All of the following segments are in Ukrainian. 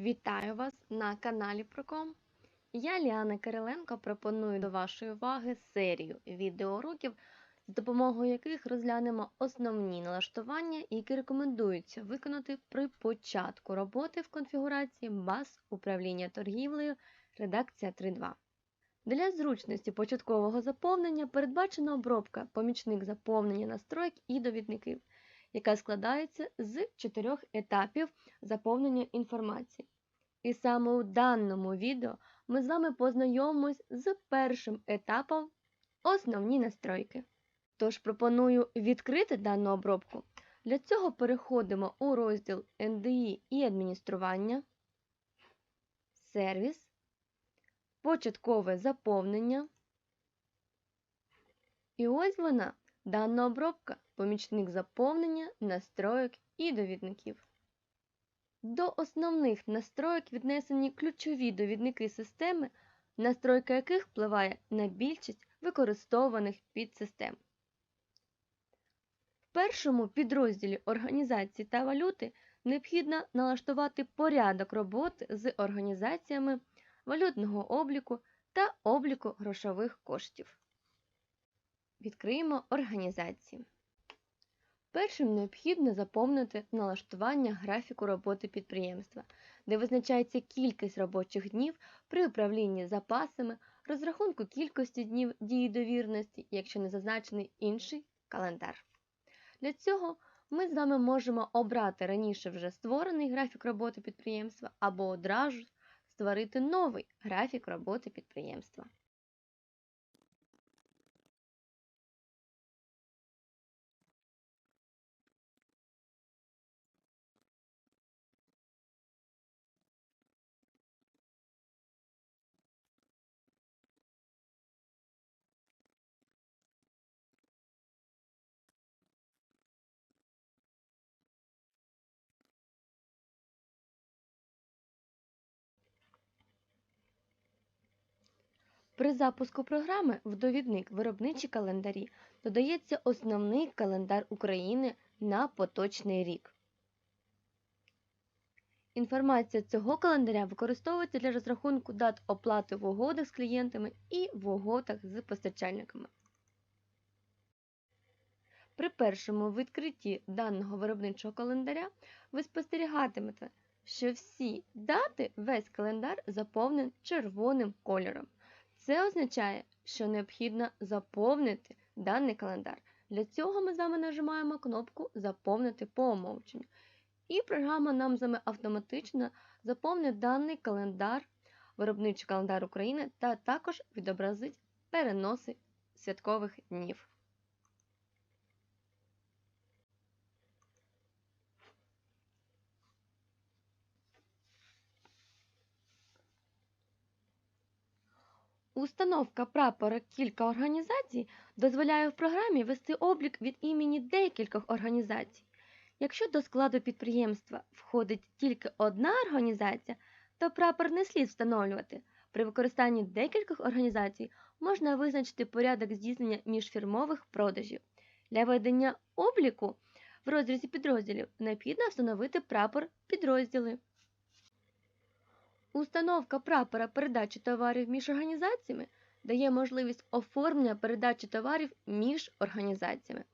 Вітаю вас на каналі Проком. Я Ліана Кириленко пропоную до вашої уваги серію відеоуроків, з допомогою яких розглянемо основні налаштування, які рекомендується виконати при початку роботи в конфігурації баз управління торгівлею редакція 3.2. Для зручності початкового заповнення передбачена обробка помічник заповнення настроєк і довідників, яка складається з чотирьох етапів заповнення інформації. І саме у даному відео ми з вами познайомимось з першим етапом основні настройки. Тож пропоную відкрити дану обробку. Для цього переходимо у розділ NDI і адміністрування, сервіс, початкове заповнення. І ось вона, дана обробка, помічник заповнення, настроєк і довідників. До основних настроєк віднесені ключові довідники системи, настройка яких впливає на більшість використовуваних підсистем. В першому підрозділі організації та валюти необхідно налаштувати порядок роботи з організаціями валютного обліку та обліку грошових коштів. Відкриємо організації. Першим необхідно заповнити налаштування графіку роботи підприємства, де визначається кількість робочих днів при управлінні запасами, розрахунку кількості днів дії довірності, якщо не зазначений інший календар. Для цього ми з вами можемо обрати раніше вже створений графік роботи підприємства або одразу створити новий графік роботи підприємства. При запуску програми в довідник Виробничі календарі додається основний календар України на поточний рік. Інформація цього календаря використовується для розрахунку дат оплати в угодах з клієнтами і в угодах з постачальниками. При першому відкритті даного виробничого календаря ви спостерігатимете, що всі дати весь календар заповнений червоним кольором. Це означає, що необхідно заповнити даний календар. Для цього ми з вами нажимаємо кнопку Заповнити по умовченню. І програма нам з вами автоматично заповнить даний календар, виробничий календар України, та також відобразить переноси святкових днів. Установка прапора кілька організацій дозволяє в програмі вести облік від імені декількох організацій. Якщо до складу підприємства входить тільки одна організація, то прапор не слід встановлювати. При використанні декількох організацій можна визначити порядок здійснення міжфірмових продажів. Для ведення обліку в розрізі підрозділів необхідно встановити прапор підрозділи. Установка прапора передачі товарів між організаціями дає можливість оформлення передачі товарів між організаціями.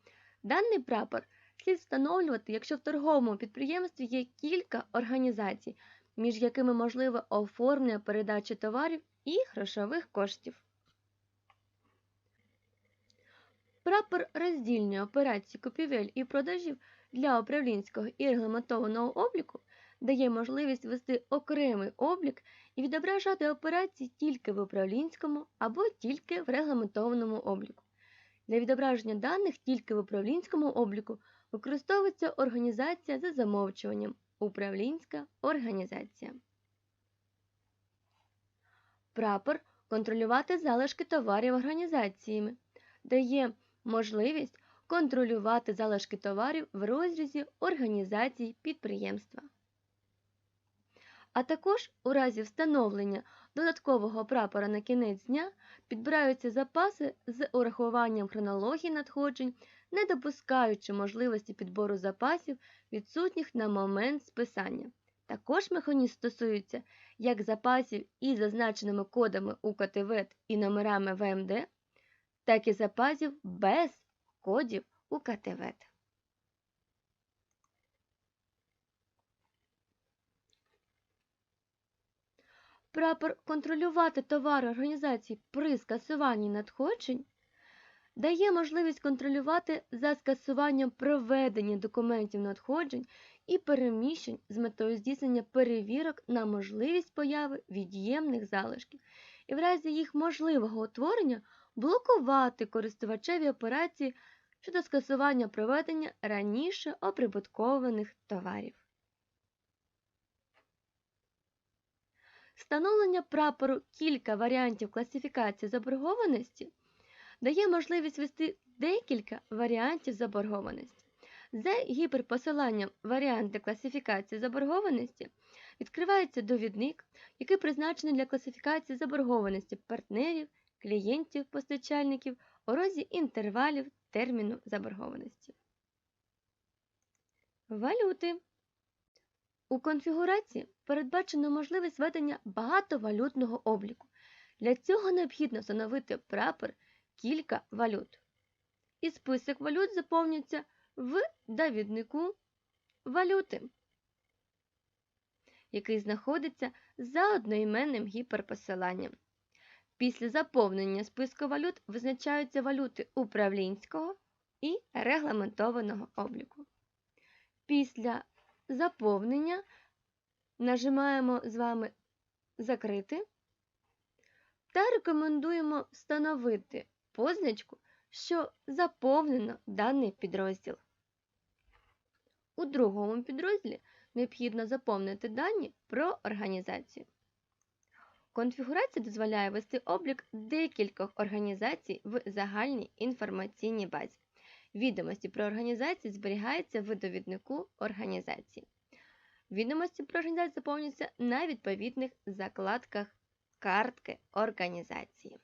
Даний прапор слід встановлювати, якщо в торговому підприємстві є кілька організацій, між якими можливе оформлення передачі товарів і грошових коштів. Прапор роздільної операції купівель і продажів для управлінського і регламентованого обліку дає можливість вести окремий облік і відображати операції тільки в управлінському або тільки в регламентованому обліку. Для відображення даних тільки в управлінському обліку використовується організація за замовчуванням управлінська організація. Прапор контролювати залишки товарів організаціями дає можливість контролювати залишки товарів в розрізі організацій підприємства а також у разі встановлення додаткового прапора на кінець дня підбираються запаси з урахуванням хронології надходжень, не допускаючи можливості підбору запасів, відсутніх на момент списання. Також механізм стосується як запасів із зазначеними кодами УКТВЕД і номерами ВМД, так і запасів без кодів УКТВЕД. Прапор контролювати товари організації при скасуванні надходжень дає можливість контролювати за скасуванням проведення документів надходжень і переміщень з метою здійснення перевірок на можливість появи від'ємних залишків і в разі їх можливого утворення блокувати користувачеві операції щодо скасування проведення раніше оприбуткованих товарів. Встановлення прапору кілька варіантів класифікації заборгованості дає можливість вести декілька варіантів заборгованості. За гіперпосиланням варіанти класифікації заборгованості відкривається довідник, який призначений для класифікації заборгованості партнерів, клієнтів, постачальників у розі інтервалів терміну заборгованості. Валюти. У конфігурації передбачено можливість ведення багатовалютного обліку. Для цього необхідно встановити прапор кілька валют. І список валют заповнюється в довіднику валюти, який знаходиться за одноіменним гіперпосиланням. Після заповнення списку валют визначаються валюти управлінського і регламентованого обліку. Після заповнення нажимаємо з вами Закрити та рекомендуємо встановити позначку, що заповнено даний підрозділ. У другому підрозділі необхідно заповнити дані про організацію. Конфігурація дозволяє вести облік декількох організацій в загальній інформаційній базі. Відомості про організації зберігаються в довіднику організації. Відомості про організацію заповнюються на відповідних закладках картки організації.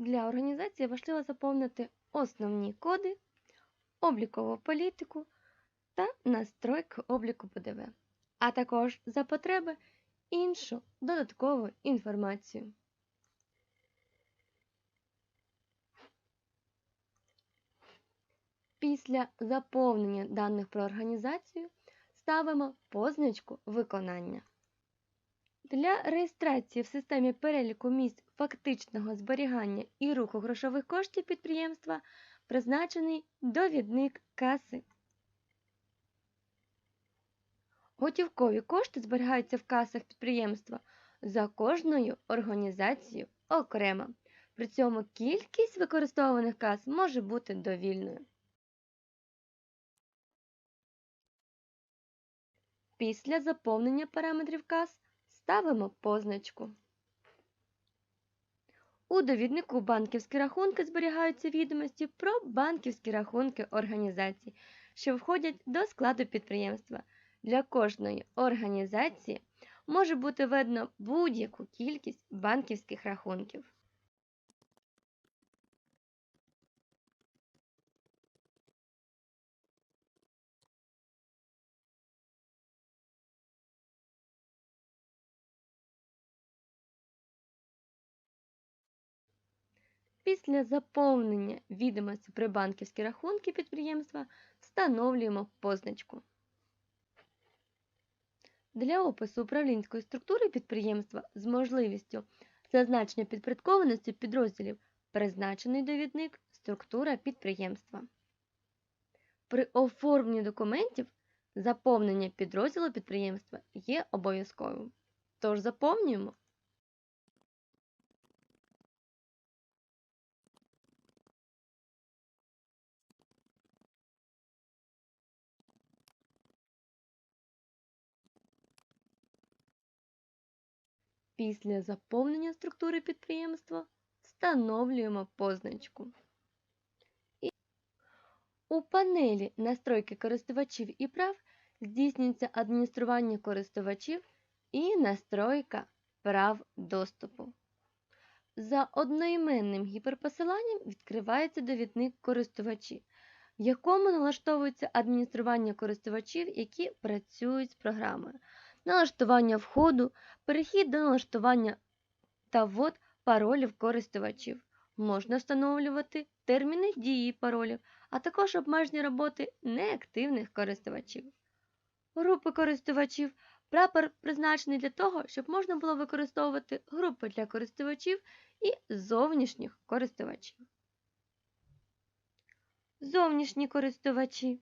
Для організації важливо заповнити основні коди, облікову політику та настройки обліку ПДВ, а також за потреби іншу додаткову інформацію. Після заповнення даних про організацію ставимо позначку виконання. Для реєстрації в системі переліку місць фактичного зберігання і руху грошових коштів підприємства призначений довідник каси. Готівкові кошти зберігаються в касах підприємства за кожною організацією окремо. При цьому кількість використовуваних кас може бути довільною. Після заповнення параметрів кас ставимо позначку. У довіднику банківські рахунки зберігаються відомості про банківські рахунки організацій, що входять до складу підприємства. Для кожної організації може бути видно будь-яку кількість банківських рахунків. Після заповнення відомості про банківські рахунки підприємства встановлюємо позначку. Для опису управлінської структури підприємства з можливістю зазначення підпорядкованості підрозділів призначений довідник структура підприємства. При оформленні документів заповнення підрозділу підприємства є обов'язковим. Тож заповнюємо. Після заповнення структури підприємства встановлюємо позначку. І у панелі Настройки користувачів і прав здійснюється адміністрування користувачів і настройка прав доступу. За одноіменним гіперпосиланням відкривається довідник користувачі, в якому налаштовується адміністрування користувачів, які працюють з програмою, налаштування входу, перехід до налаштування та ввод паролів користувачів. Можна встановлювати терміни дії паролів, а також обмеження роботи неактивних користувачів. Групи користувачів. Прапор призначений для того, щоб можна було використовувати групи для користувачів і зовнішніх користувачів. Зовнішні користувачі.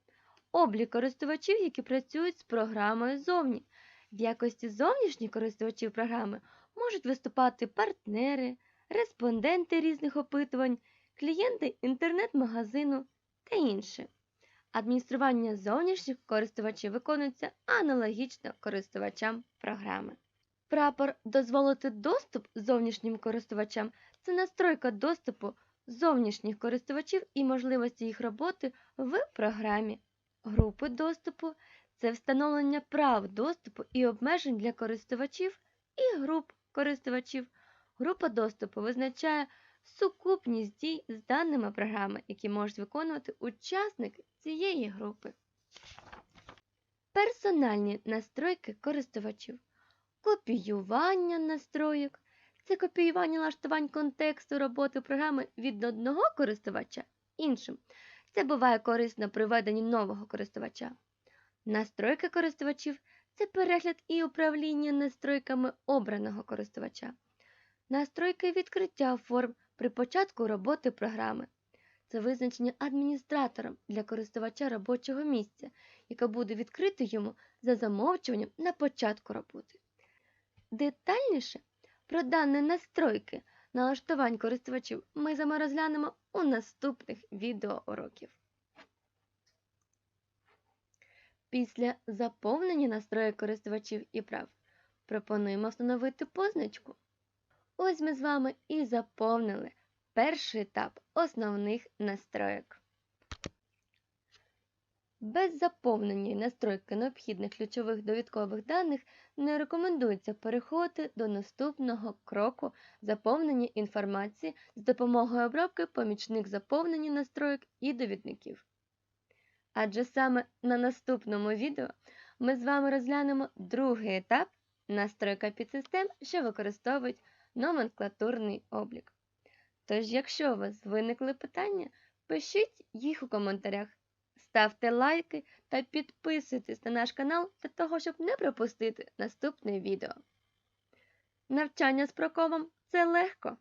Облік користувачів, які працюють з програмою зовні. В якості зовнішніх користувачів програми можуть виступати партнери, респонденти різних опитувань, клієнти інтернет-магазину та інше. Адміністрування зовнішніх користувачів виконується аналогічно користувачам програми. Прапор дозволити доступ зовнішнім користувачам це настройка доступу зовнішніх користувачів і можливості їх роботи в програмі. Групи доступу це встановлення прав доступу і обмежень для користувачів і груп користувачів. Група доступу визначає сукупність дій з даними програми, які можуть виконувати учасники цієї групи. Персональні настройки користувачів. Копіювання настройок це копіювання налаштувань контексту роботи програми від одного користувача іншим. Це буває корисно при введенні нового користувача. Настройки користувачів це перегляд і управління настройками обраного користувача. Настройки відкриття форм при початку роботи програми. Це визначення адміністратором для користувача робочого місця, яке буде відкрите йому за замовчуванням на початку роботи. Детальніше про дані настройки налаштувань користувачів ми з вами розглянемо у наступних відеоуроків. Після заповнення настроїк користувачів і прав пропонуємо встановити позначку. Ось ми з вами і заповнили перший етап основних настроєк. Без заповнення і настройки необхідних ключових довідкових даних не рекомендується переходити до наступного кроку заповнення інформації з допомогою обробки помічних заповнення настроєк і довідників. Адже саме на наступному відео ми з вами розглянемо другий етап настройка підсистем, що використовують номенклатурний облік. Тож, якщо у вас виникли питання, пишіть їх у коментарях, ставте лайки та підписуйтесь на наш канал для того, щоб не пропустити наступне відео. Навчання з прокомом це легко.